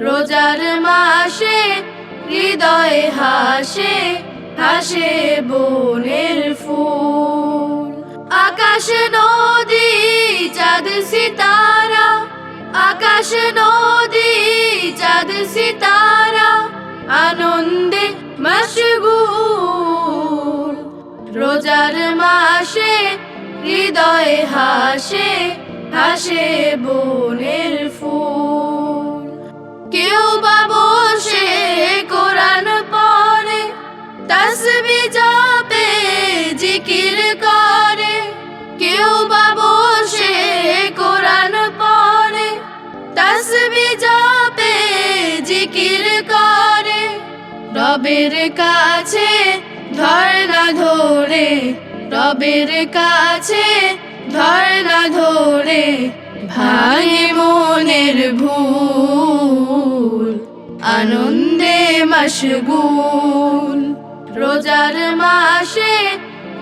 রোজার মাসে হৃদয়ে হাসে হাসে বনের ফুল। আকাশ, নদী, চাঁদ, সিতারা। আকাশ, নদী, চাঁদ, সিতারা, আনন্দে মশগুল। রোজার মাসে হৃদয়ে হাসে হাসে বনের ফুল রবের কাছে ধর্ণা ধরে। রবের কাছে ধর্ণা ধরে। ভাঙে মনের ভুল, আনন্দে মশগুল। রোজার মাসে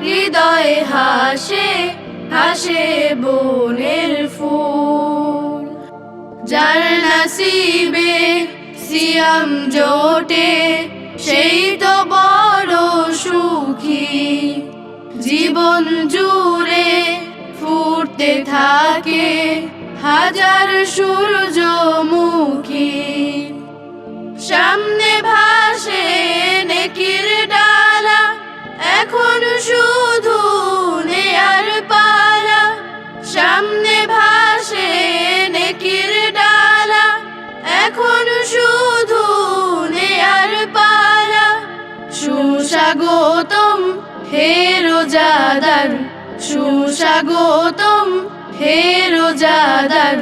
হৃদয়ে হাসে হাসে বনের ফুল। যার নসিবে, সিয়াম জোটে সেই তো বড় সুখী। জীবন জুড়ে ফুটতে থাকে হাজার সূর্যমুখী। সামনে ভাসে নেকির ডালা, এখন শুধু নেয়ার পালা। সামনে ভাসে নেকির ডালা, এখন শুধু সুস্বাগতম হে রোজাদার, সুস্বাগতম হে রোজাদার,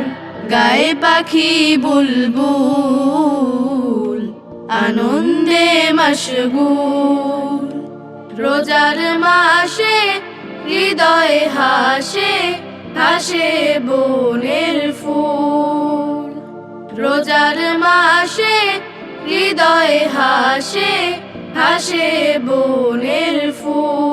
গায়ে পাখি বুলবুল, আনন্দে মশগুল। রোজার মাসে হৃদয়ে হাসে হাসে বনের ফুল। রোজার মাসে হৃদয়ে হাসে হাসে বনের ফুল।